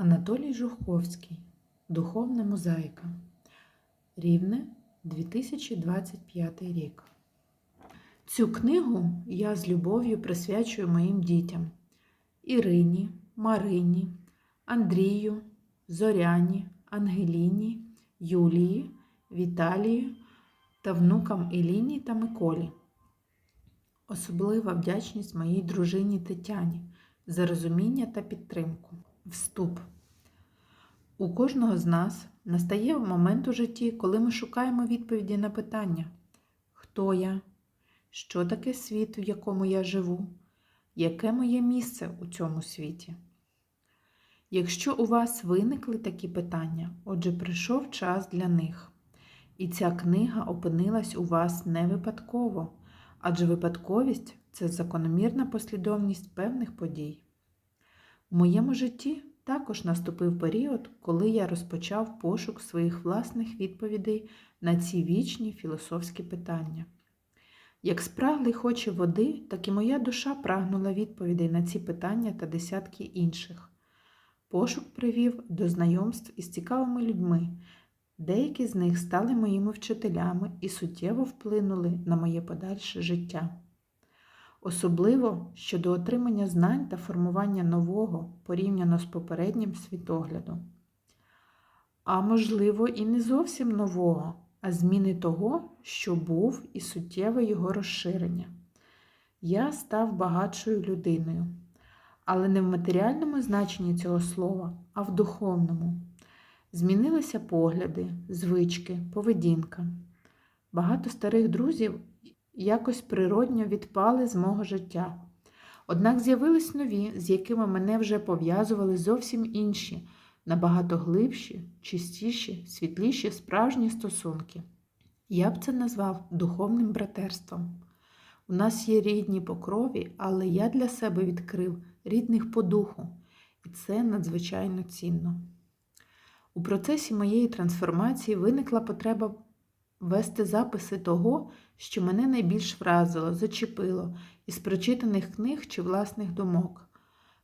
Анатолій Жуховський. Духовна мозаїка. Рівне 2025 рік. Цю книгу я з любов'ю присвячую моїм дітям Ірині, Марині, Андрію, Зоряні, Ангеліні, Юлії, Віталії та внукам Еліні та Миколі. Особлива вдячність моїй дружині Тетяні за розуміння та підтримку. Вступ. У кожного з нас настає момент у житті, коли ми шукаємо відповіді на питання: хто я, що таке світ, в якому я живу, яке моє місце у цьому світі. Якщо у вас виникли такі питання, отже, прийшов час для них. І ця книга опинилась у вас не випадково, адже випадковість це закономірна послідовність певних подій. У моєму житті також наступив період, коли я розпочав пошук своїх власних відповідей на ці вічні філософські питання. Як спраглий хоче води, так і моя душа прагнула відповідей на ці питання та десятки інших. Пошук привів до знайомств із цікавими людьми. Деякі з них стали моїми вчителями і суттєво вплинули на моє подальше життя. Особливо щодо отримання знань та формування нового порівняно з попереднім світоглядом. А можливо, і не зовсім нового, а зміни того, що був, і суттєве його розширення. Я став багатшою людиною, але не в матеріальному значенні цього слова, а в духовному. Змінилися погляди, звички, поведінка. Багато старих друзів якось природньо відпали з мого життя. Однак з'явились нові, з якими мене вже пов'язували зовсім інші, набагато глибші, чистіші, світліші справжні стосунки. Я б це назвав духовним братерством. У нас є рідні по крові, але я для себе відкрив рідних по духу, і це надзвичайно цінно. У процесі моєї трансформації виникла потреба вести записи того, що мене найбільш вразило, зачепило із прочитаних книг чи власних думок.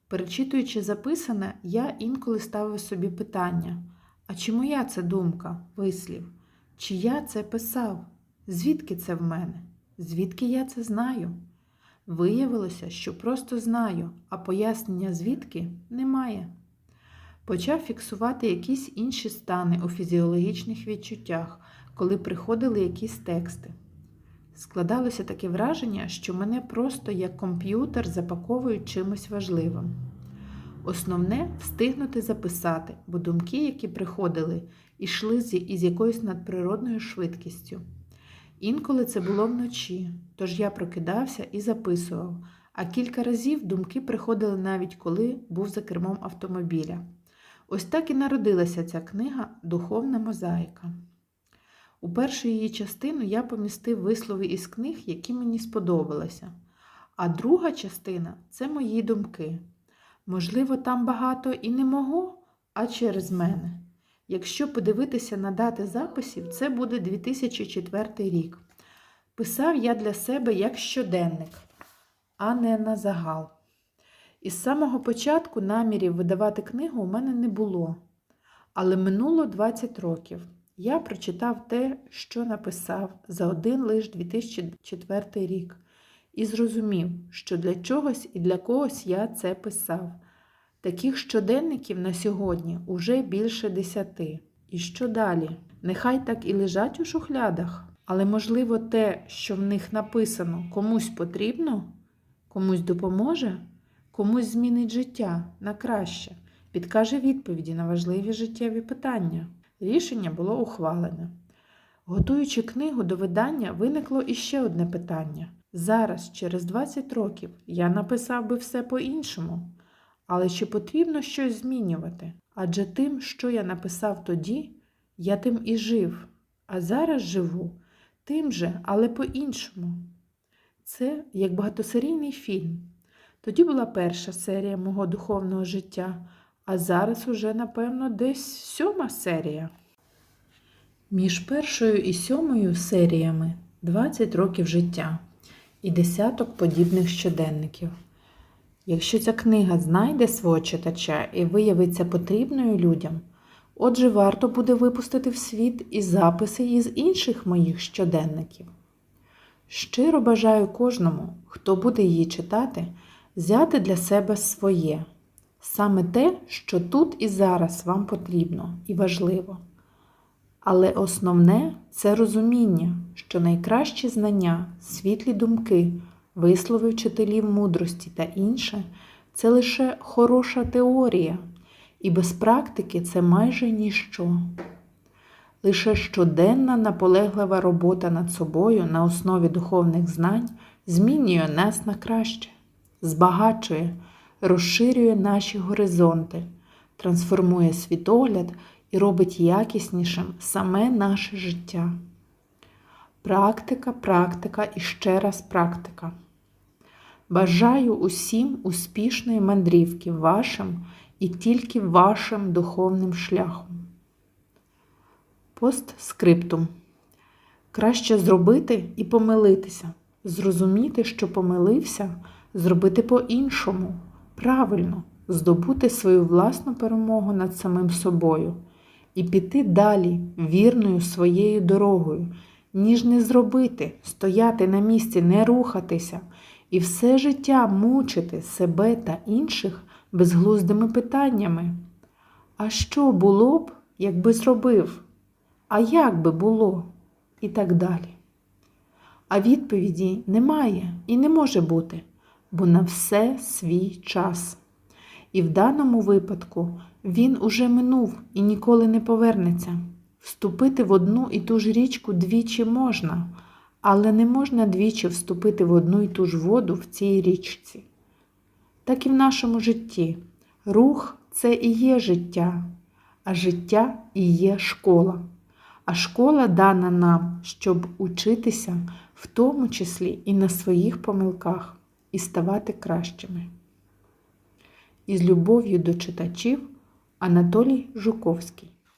Перечитуючи записане, я інколи ставив собі питання: а чи моя це думка, вислів? Чи я це писав? Звідки це в мене? Звідки я це знаю? Виявилося, що просто знаю, а пояснення звідки немає. Почав фіксувати якісь інші стани у фізіологічних відчуттях, коли приходили якісь тексти. Складалося таке враження, що мене просто як комп'ютер запаковують чимось важливим. Основне встигнути записати, бо думки, які приходили, йшли із якоюсь надприродною швидкістю. Інколи це було вночі, тож я прокидався і записував, а кілька разів думки приходили навіть коли був за кермом автомобіля. Ось так і народилася ця книга Духовна мозаїка. У першу її частину я помістив вислови із книг, які мені сподобалися. А друга частина це мої думки. Можливо, там багато і не мого, а через мене. Якщо подивитися на дати записів, це буде 2004 рік. Писав я для себе як щоденник, а не на загал. Із самого початку намірів видавати книгу у мене не було. Але минуло 20 років. Я прочитав те, що написав за один лише 2004 рік, і зрозумів, що для чогось і для когось я це писав. Таких щоденників на сьогодні уже більше десяти. І що далі? Нехай так і лежать у шухлядах, але, можливо, те, що в них написано, комусь потрібно, комусь допоможе, комусь змінить життя на краще, підкаже відповіді на важливі життєві питання. Рішення було ухвалене. Готуючи книгу до видання, виникло іще одне питання. Зараз, через 20 років, я написав би все по-іншому. Але чи потрібно щось змінювати? Адже тим, що я написав тоді, я тим і жив, а зараз живу тим же, але по-іншому. Це як багатосерійний фільм. Тоді була перша серія мого духовного життя, а зараз уже, напевно, десь сьома серія. Між першою і сьомою серіями 20 років життя і десяток подібних щоденників. Якщо ця книга знайде свого читача і виявиться потрібною людям, отже, варто буде випустити в світ і записи із інших моїх щоденників. Щиро бажаю кожному, хто буде її читати, взяти для себе своє, саме те, що тут і зараз вам потрібно і важливо. Але основне це розуміння, що найкращі знання, світлі думки, вислови вчителів мудрості та інше це лише хороша теорія, і без практики це майже ніщо. Лише щоденна наполеглива робота над собою на основі духовних знань змінює нас на краще, збагачує, розширює наші горизонти, трансформує світогляд і робить якіснішим саме наше життя. Практика, практика і ще раз практика. Бажаю усім успішної мандрівки вашим і тільки вашим духовним шляхом. Постскриптум. Краще зробити і помилитися, зрозуміти, що помилився, зробити по-іншому, правильно, здобути свою власну перемогу над самим собою і піти далі вірною своєю дорогою, ніж не зробити, стояти на місці, не рухатися і все життя мучити себе та інших безглуздими питаннями. А що було б, якби зробив? А як би було? І так далі. А відповіді немає і не може бути, бо на все свій час. І в даному випадку він уже минув і ніколи не повернеться. Вступити в одну і ту ж річку двічі можна, але не можна двічі вступити в одну і ту ж воду в цій річці. Так і в нашому житті. Рух це і є життя, а життя і є школа. А школа дана нам, щоб учитися, в тому числі і на своїх помилках, і ставати кращими. Із любов'ю до читачів Анатолій Жуковський